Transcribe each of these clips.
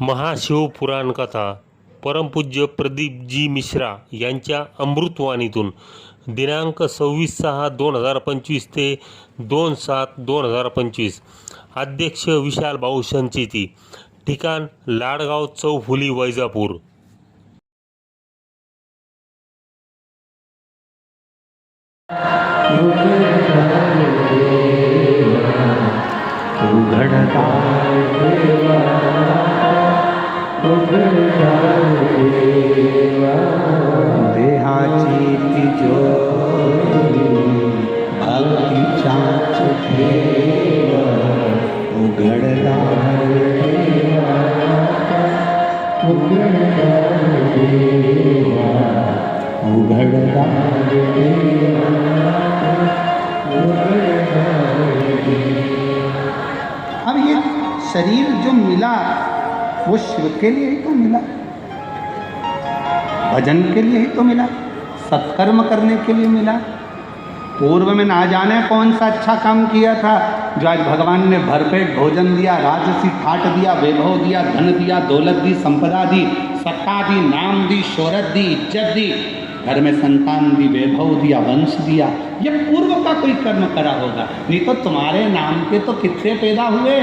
महाशिवपुराण कथा परमपूज्य प्रदीपजी मिश्रा यांच्या अमृतवाणीतून दिनांक सव्वीस सहा दोन हजार पंचवीस ते दोन सात दोन हजार पंचवीस. अध्यक्ष विशाल भाऊ संचिती ठिकाण लाडगाव चौफुली वैजापूर. उघडता देहाची तिजोरी उघडला अब ये शरीर जो मिला वो शिव के लिए ही तो मिला। भजन के लिए ही तो मिला। सत्कर्म करने के लिए मिला। पूर्व में ना जाने कौन सा अच्छा काम किया था। जो आज भगवान ने भरपेट भोजन दिया, राजसी ठाट दिया, वैभव दिया, धन दिया, दौलत दी, संपदा दी, सत्ता दी, नाम दी, शोहरत दी, इज़्ज़त दी, घर में संतान दी, वैभव दिया, वंश दिया। ये पूर्व का कोई कर्म करा होगा। नहीं तो तुम्हारे नाम के तो कितने पैदा हुए?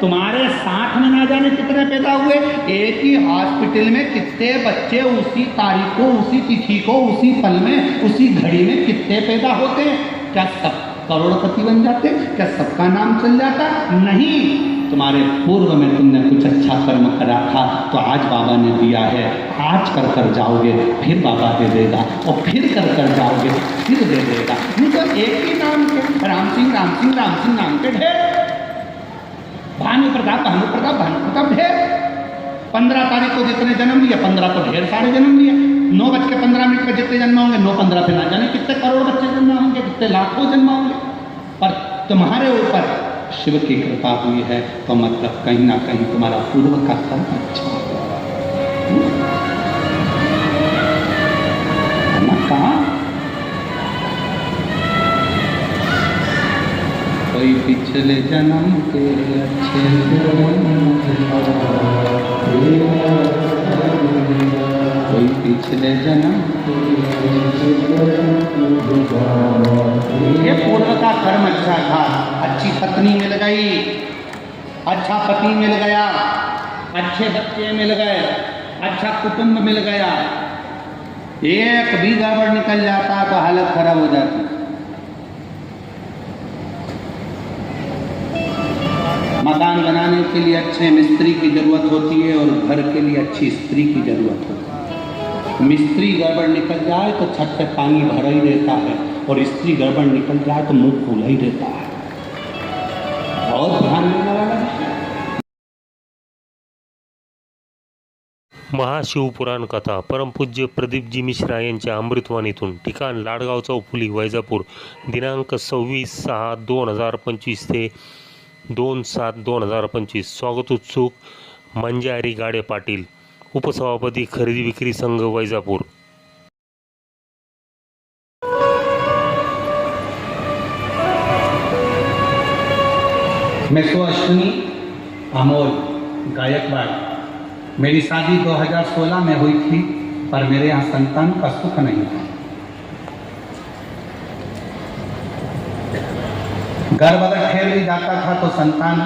तुम्हारे साथ में ना जाने कितने पैदा हुए? एक ही हॉस्पिटल में कितने बच्चे उसी तारीख को, उसी तिथि को, उसी पल में, उसी घड़ी में कितने पैदा होते? क्या सब करोड़पति बन जाते? क्या सबका नाम चल जाता? नहीं। तुम्हारे पूर्व में तुमने कुछ अच्छा कर्म करा था तो आज बाबा ने दिया है। आज कर कर जाओगे, फिर बाबा दे देगा, और फिर कर कर जाओगे, फिर दे देगा। नहीं तो एक ही नाम के, राम सिंह राम सिंह राम सिंह नाम के ढेर। भानु प्रताप भानु प्रताप भानु प्रताप ढेर। पंद्रह तारीख को जितने जन्म लिए, पंद्रह को ढेर सारे जन्म लिए। नौ बज के पंद्रह मिनट पर जितने जन्म होंगे, नौ पंद्रह पे ना जाने कितने करोड़ बच्चे जन्म होंगे, कितने लाखों जन्म होंगे। पर तुम्हारे ऊपर शिव की कृपा हुई है तो मतलब कहीं ना कहीं तुम्हारा पूर्व का कर्म अच्छा कोई पिछले जन्म के अच्छे कोई पिछले जन्म ये पूर्व का कर्म अच्छा था। अच्छी पत्नी मिल गई अच्छा पति मिल गया, अच्छे बच्चे मिल गए अच्छा कुटुंब मिल गया। एक भी गड़बड़ निकल जाता तो हालत खराब हो जाती। बनाने के लिए अच्छे मिस्त्री की ज़रूरत होती है और घर के लिए अच्छी स्त्री की ज़रूरत होती है मिस्त्री गड़बड़ निकल जाए तो छत पे पानी भरा ही रहता है और स्त्री गड़बड़ निकल जाए तो मुँह खुला ही रहता है बहुत ध्यान देने वाला। महाशिवपुराण कथा परमपूज्य प्रदीपजी मिश्रा यांच्या अमृतवाणीतून ठिकाण, लाडगाव चौफुली, वैजापूर, दिनांक सव्वीस सहा दोन हज़ार पंचवीस ते दोन सात दोन हज़ार पंचवीस स्वागत उत्सुक मंजारी गाडे पाटील, उपसभापती खरेदी विक्री संघ वैजापूर. मैं सो अश्विनी अमोल गायकवाड़ मेरी शादी 2016 में हुई थी, पर मेरे यहाँ संतान का सुख नहीं था। गर्भ अगर खेल भी जाता था तो संतान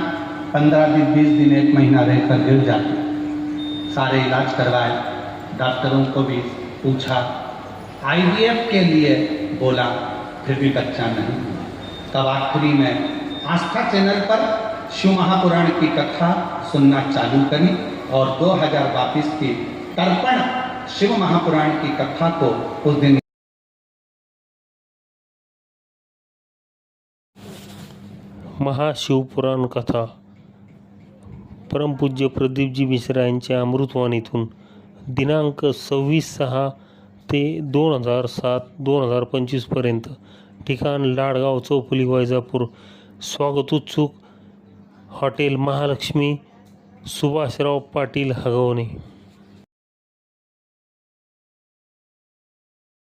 पंद्रह दिन, बीस दिन, एक महीना रहकर गिर जाती। सारे इलाज करवाए। डॉक्टरों को भी पूछा। आईवीएफ के लिए बोला, फिर भी बच्चा नहीं। तब आखिरी में आस्था चैनल पर शिव महापुराण की कथा सुनना चालू करी और 2022 की तर्पण शिव महापुराण की कथा को उस दिन महाशिवपुराण कथा. परमपूज्य प्रदीपजी मिश्रा यांच्या अमृतवाणीतून दिनांक सव्वीस सहा ते दोन हजार सात दोन हजार पंचवीसपर्यंत ठिकाण लाडगाव चौफुली वैजापूर. स्वागतोत्सुक हॉटेल महालक्ष्मी सुभाषराव पाटील हगवणे.